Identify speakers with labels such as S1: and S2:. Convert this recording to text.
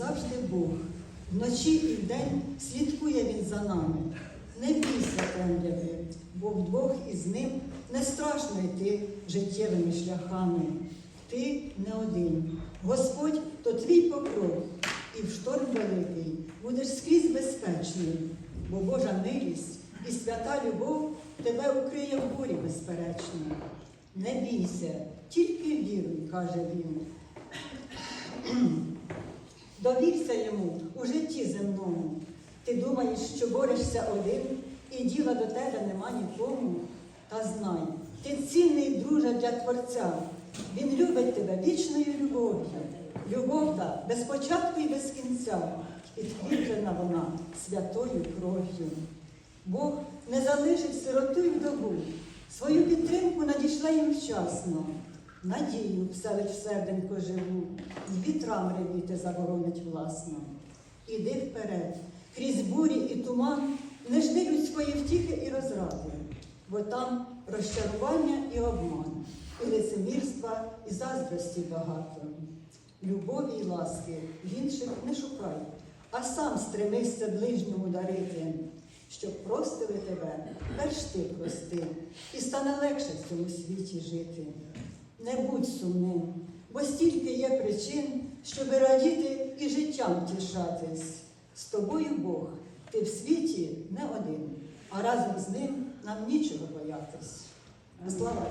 S1: завжди Бог. Вночі і вдень слідкує Він за нами. Не бійся темряви, бо вдвох із ним не страшно йти життєвими шляхами. Ти не один. Господь то твій покров, і в шторм великий будеш скрізь безпечний, бо Божа милість і свята любов тебе укриє в бурі безперечно. Не бійся, тільки віруй, каже він. Довірся йому у житті земному. Ти думаєш, що борешся один, і діла до тебе нема нікому. Та знай, ти цінний друже для Творця. Він любить тебе вічною любов'ю. Любов та без початку і без кінця, підкріплена вона святою кров'ю. Бог не залишить сироту й вдову, свою підтримку надійшла їм вчасно. Надію вселить в серденько живу, вітрам ревіти заборонить власно. Іди вперед, крізь бурі і туман, не жди людської втіхи і розради, бо там розчарування і обман, і лицемірства, і заздрості багато. Любові й ласки в інших не шукай, а сам стремишся ближньому дарити, щоб простили тебе, перш ти прости, і стане легше в цьому світі жити. Не будь сумним, бо стільки є причин, щоби радіти і життям тішатись. З тобою Бог, ти в світі не один, а разом з ним нам нічого боятись. Слава!